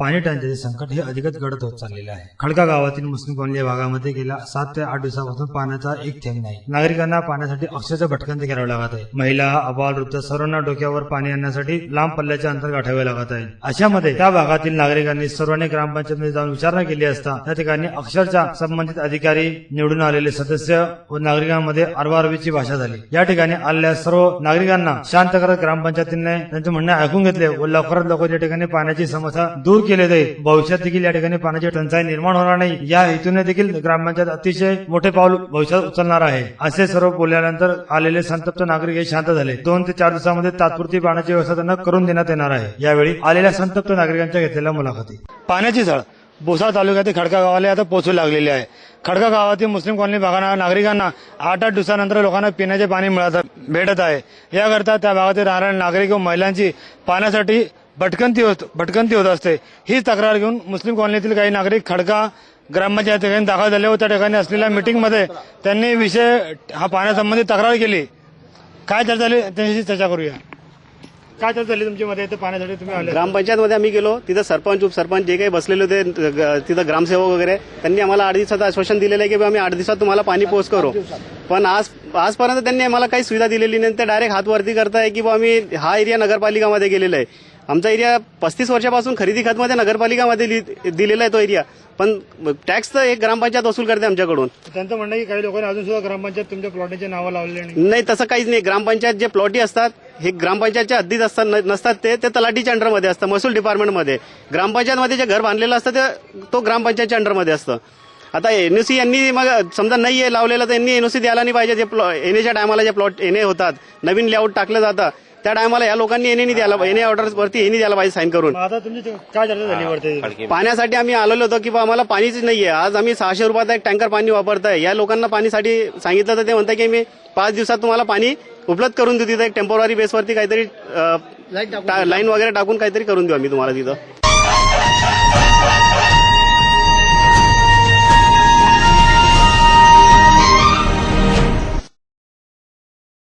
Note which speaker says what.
Speaker 1: पाणी टंचाईचे संकट हे अधिकच गडद होत चाललेले आहे. खडका गावातील मुस्लिम कॉलनी या भागामध्ये गेल्या सात ते आठ दिवसापासून पाण्याचा एक थेंब नाही. नागरिकांना पाण्यासाठी अक्षरशः भटकंती करावं लागत आहे. महिला अबाल वृद्ध सर्वांना डोक्यावर पाणी आणण्यासाठी लांब पल्ल्याचे अंतर गाठावे लागत आहे. अशामध्ये त्या भागातील नागरिकांनी सर्वांनी ग्रामपंचायतमध्ये जाऊन विचारणा केली असता त्या ठिकाणी अक्षरशः संबंधित अधिकारी निवडून आलेले सदस्य व नागरिकांमध्ये अरवारवीची भाषा झाली. या ठिकाणी आलेल्या सर्व नागरिकांना शांत करत ग्रामपंचायतीने त्यांचे म्हणणे ऐकून घेतले व लवकरात लवकर या ठिकाणी पाण्याची समस्या दूर केली जाईल भविष्यात देखील या ठिकाणी पाण्याची टंचाई निर्माण होणार नाही. या हेतूने देखील ग्रामपंचायत अतिशय मोठे पाऊल भविष्यात उचलणार आहे. असे सर्व बोलल्यानंतर आलेले संतप्त नागरिक हे शांत झाले. दोन ते चार दिवसामध्ये तात्पुरती पाण्याची व्यवस्था त्यांना करून देण्यात येणार आहे. यावेळी आलेल्या संतप्त नागरिकांच्या घेतलेल्या मुलाखती. पाण्याची झळ. बोसा तालुक्यातील खडका गावाला आता पोहोचू लागलेली आहे. खडका गावातील मुस्लिम कॉलनी भागाना नागरिकांना आठ आठ दिवसानंतर लोकांना पिण्याचे पाणी मिळत भेटत आहे. याकरता त्या भागातील राहणाऱ्या नागरिक व महिलांची पाण्यासाठी भटकंती होत भटकंती होत असते. हीच तक्रार घेऊन मुस्लिम कॉलनीतील काही नागरिक खडका ग्रामपंचायत ठिकाणी दाखल झाले व त्या ठिकाणी असलेल्या मीटिंगमध्ये त्यांनी विषय हा पाण्यासंबंधी तक्रार केली. काय चर्चा झाली? त्यांच्याशी चर्चा करूया. काय चर्चा झाली तुमच्यामध्ये इथे पाण्यासाठी तुम्ही आले.
Speaker 2: ग्रामपंचायतमध्ये आम्ही गेलो. तिथं सरपंच उपसरपंच जे काही बसलेले होते तिथं ग्रामसेवक वगैरे त्यांनी आम्हाला आठ दिवसाचं आश्वासन दिलेलं आहे की आम्ही आठ दिवसात तुम्हाला पाणी पोच करू. पण आज आजपर्यंत त्यांनी आम्हाला काही सुविधा दिलेली नाही ते डायरेक्ट हात वरती करताय की बा आम्ही हा एरिया नगरपालिकामध्ये गेलेला आहे. आमचा एरिया पस्तीस वर्षापासून खरेदी खतमध्ये नगरपालिकामध्ये दिलेला आहे तो एरिया. पण टॅक्स तर एक ग्रामपंचायत वसूल करते आमच्याकडून.
Speaker 1: त्यांचं म्हणणं की काही लोकांनी अजून सुद्धा ग्रामपंचायत तुमच्या प्लॉटचे नावं लावलेले नाही.
Speaker 2: तसं काहीच नाही. ग्रामपंचायत जे प्लॉटी असतात हे ग्रामपंचायतच्या हद्दीत असतात नसतात ते ते तलाठीच्या अंडरमध्ये असतं महसूल डिपार्टमेंटमध्ये. ग्रामपंचायतमध्ये जे घर बांधलेलं असतं ते तो ग्रामपंचायतच्या अंडरमध्ये असतं. आता एनओसी यांनी मग समजा नाही आहे लावलेलं तर यांनी एनओसी द्यायला नाही पाहिजे. जे एनएच्या टायमाला जे प्लॉट एनए होतात नवीन लेआउट टाकलं जातं. त्या टायमाला या लोकांनी एनए नाही द्यायला एनए ऑर्डर वरती एने द्यायला पाहिजे साईन करून.
Speaker 1: आता तुमची काय चर्चा झाली वरती?
Speaker 2: पाण्यासाठी आम्ही आलेलो होतो की आम्हाला पाणीच नाहीये. आज आम्ही सहाशे रुपयाचा एक टँकर पाणी वापरताय. या लोकांना पाणीसाठी सांगितलं तर ते म्हणतात की मी पाच दिवसात तुम्हाला पाणी उपलब्ध करून देऊ तिथं. एक टेम्पोररी बेसवरती काहीतरी लाईन वगैरे टाकून काहीतरी करून देऊ आम्ही तुम्हाला तिथं.